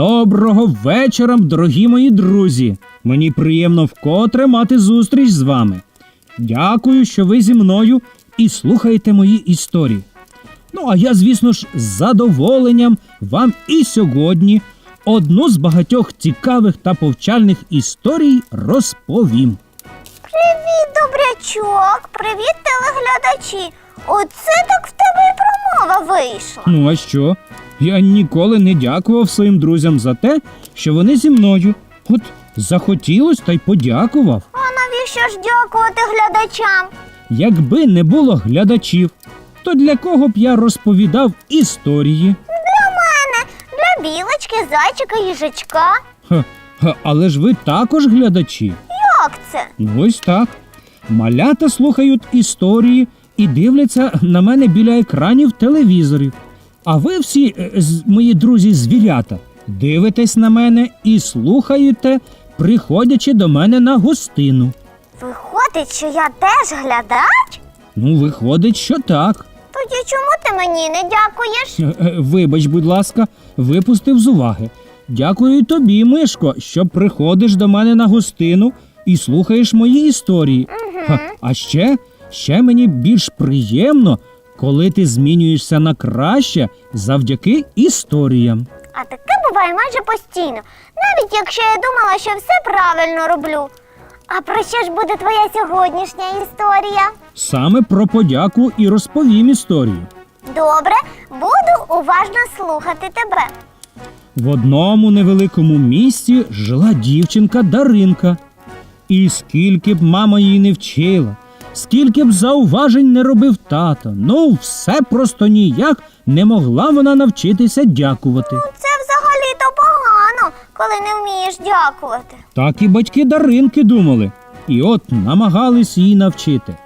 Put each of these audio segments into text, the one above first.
Доброго вечора, дорогі мої друзі. Мені приємно вкотре мати зустріч з вами. Дякую, що ви зі мною і слухаєте мої історії. Ну, а я, звісно ж, з задоволенням вам і сьогодні одну з багатьох цікавих та повчальних історій розповім. Привіт, добрячок! Привіт, телеглядачі! Оце так в тебе і промова вийшла. Ну а що? Я ніколи не дякував своїм друзям за те, що вони зі мною. От захотілось та й подякував. А навіщо ж дякувати глядачам? Якби не було глядачів, то для кого б я розповідав історії? Для мене, для білочки, зайчика, їжачка. Ха, ха, але ж ви також глядачі. Як це? Ну ось так. Малята слухають історії і дивляться на мене біля екранів телевізорів. А ви всі, е, мої друзі, звірята, дивитесь на мене і слухаєте, приходячи до мене на гостину. Виходить, що я теж глядач? Ну, виходить, що так. Тоді чому ти мені не дякуєш? Е, е, Вибач, будь ласка, випустив з уваги. Дякую тобі, Мишко, що приходиш до мене на гостину і слухаєш мої історії. Ха, а ще, ще мені більш приємно, коли ти змінюєшся на краще завдяки історіям. А таке буває майже постійно, навіть якщо я думала, що все правильно роблю. А про що ж буде твоя сьогоднішня історія? Саме про подяку і розповім історію. Добре, буду уважно слухати тебе. В одному невеликому місті жила дівчинка Даринка. І скільки б мама її не вчила, скільки б зауважень не робив тато, ну все просто ніяк не могла вона навчитися дякувати. Це взагалі-то погано, коли не вмієш дякувати. Так і батьки Даринки думали, і от намагались її навчити.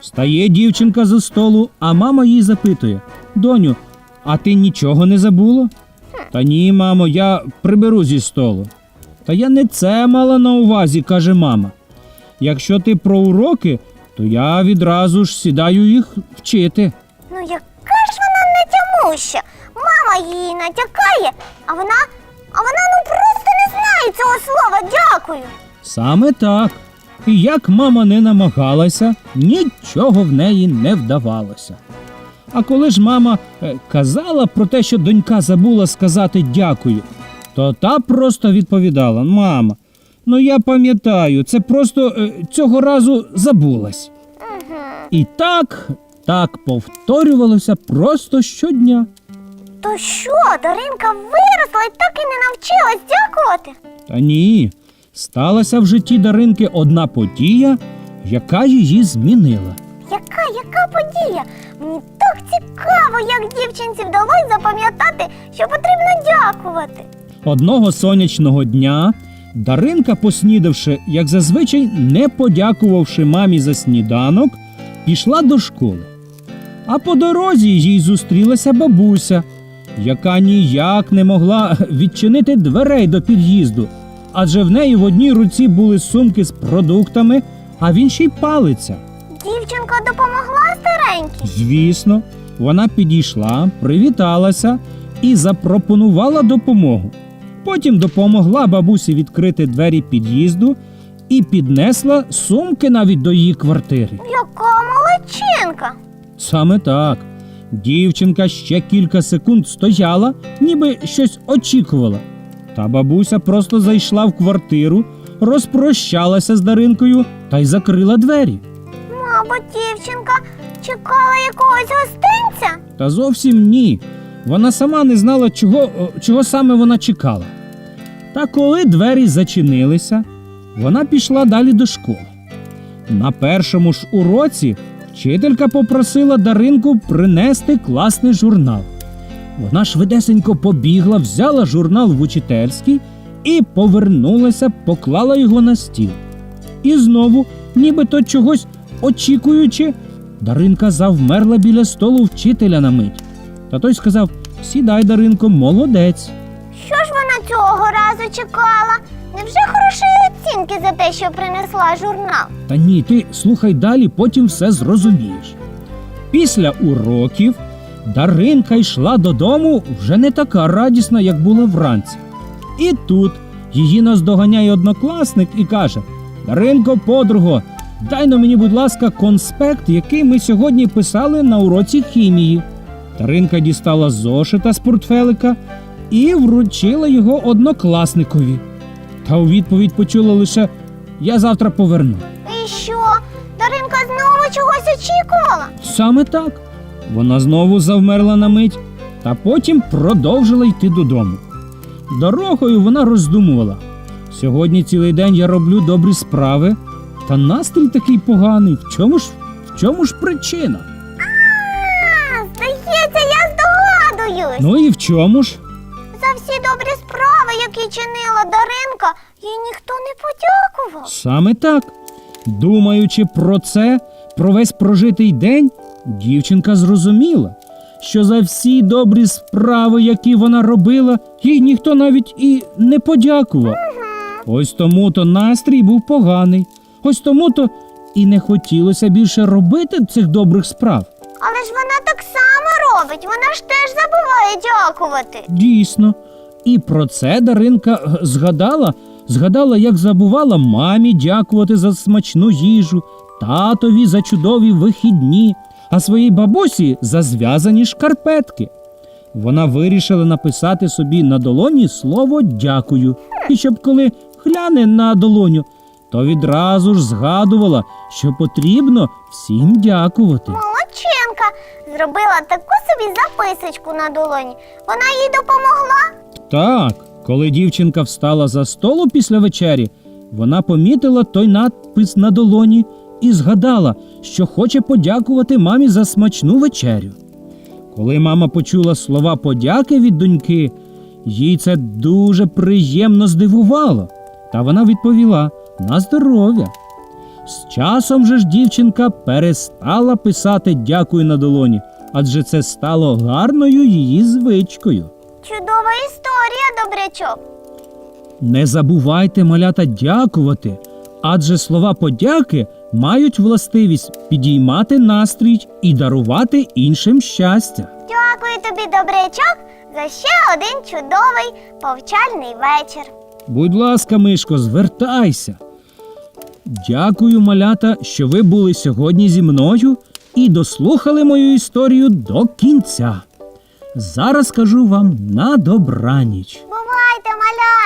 Встає дівчинка за столу, а мама їй запитує: Доню, а ти нічого не забула? Та ні, мамо, я приберу зі столу. Та я не це мала на увазі, каже мама. Якщо ти про уроки, то я відразу ж сідаю їх вчити. Ну яка ж вона нетямуща? Мама її натякає, а вона, а вона ну просто не знає цього слова дякую. Саме так. І як мама не намагалася, нічого в неї не вдавалося. А коли ж мама е, казала про те, що донька забула сказати дякую, то та просто відповідала: Мама, ну я пам'ятаю, це просто е, цього разу забулась. І так, так повторювалося просто щодня. То що, Даринка виросла і так і не навчилась дякувати? Та ні, сталася в житті Даринки одна подія, яка її змінила. Яка, яка подія? Мені так цікаво, як дівчинці вдалося запам'ятати, що потрібно дякувати. Одного сонячного дня Даринка, поснідавши, як зазвичай, не подякувавши мамі за сніданок, пішла до школи. А по дорозі їй зустрілася бабуся, яка ніяк не могла відчинити дверей до під'їзду, адже в неї в одній руці були сумки з продуктами, а в іншій палиця. Дівчинка допомогла старенькій. Звісно, вона підійшла, привіталася і запропонувала допомогу. Потім допомогла бабусі відкрити двері під'їзду і піднесла сумки навіть до її квартири. Яка молодчинка. Саме так. Дівчинка ще кілька секунд стояла, ніби щось очікувала. Та бабуся просто зайшла в квартиру, розпрощалася з Даринкою та й закрила двері. Мабуть, дівчинка чекала якогось гостинця. Та зовсім ні. Вона сама не знала, чого, чого саме вона чекала. Та коли двері зачинилися, вона пішла далі до школи. На першому ж уроці вчителька попросила Даринку принести класний журнал. Вона швидесенько побігла, взяла журнал в учительський і повернулася, поклала його на стіл. І знову, нібито чогось очікуючи, Даринка завмерла біля столу вчителя на мить. Та той сказав: Сідай, Даринко, молодець. Що ж вона цього разу чекала? Невже хороші оцінки за те, що принесла журнал? Та ні, ти слухай далі, потім все зрозумієш. Після уроків Даринка йшла додому вже не така радісна, як була вранці. І тут її наздоганяє однокласник і каже: Даринко, подруго, дай на мені, будь ласка, конспект, який ми сьогодні писали на уроці хімії. Даринка дістала зошита з портфелика і вручила його однокласникові. Та у відповідь почула лише Я завтра поверну. І що? Даринка знову чогось очікувала? Саме так. Вона знову завмерла на мить, та потім продовжила йти додому. Дорогою вона роздумувала. Сьогодні цілий день я роблю добрі справи, та настрій такий поганий. В чому ж, в чому ж причина? Здогадуюсь. Ну і в чому ж? За всі добрі справи, які чинила Даринка, їй ніхто не подякував. Саме так. Думаючи про це, про весь прожитий день, дівчинка зрозуміла, що за всі добрі справи, які вона робила, їй ніхто навіть і не подякував. Ось тому то настрій був поганий, ось тому то і не хотілося більше робити цих добрих справ. Але ж вона так само робить, вона ж теж забуває дякувати. Дійсно. І про це Даринка е, згадала, згадала, як забувала мамі дякувати за смачну їжу, татові за чудові вихідні, а своїй бабусі за зв'язані шкарпетки. Вона вирішила написати собі на долоні слово дякую. І щоб коли гляне на долоню, то відразу ж згадувала, що потрібно всім дякувати. Молодчинка зробила таку собі записочку на долоні. Вона їй допомогла. Так, коли дівчинка встала за столу після вечері, вона помітила той надпис на долоні і згадала, що хоче подякувати мамі за смачну вечерю. Коли мама почула слова подяки від доньки, їй це дуже приємно здивувало, та вона відповіла на здоров'я. З часом же ж дівчинка перестала писати дякую на долоні, адже це стало гарною її звичкою. Чудова історія, добрячок. Не забувайте, малята, дякувати, адже слова подяки мають властивість підіймати настрій і дарувати іншим щастя. Дякую тобі, добрячок, за ще один чудовий повчальний вечір. Будь ласка, Мишко, звертайся. Дякую, малята, що ви були сьогодні зі мною і дослухали мою історію до кінця. Зараз кажу вам на добраніч. Бувайте, малята!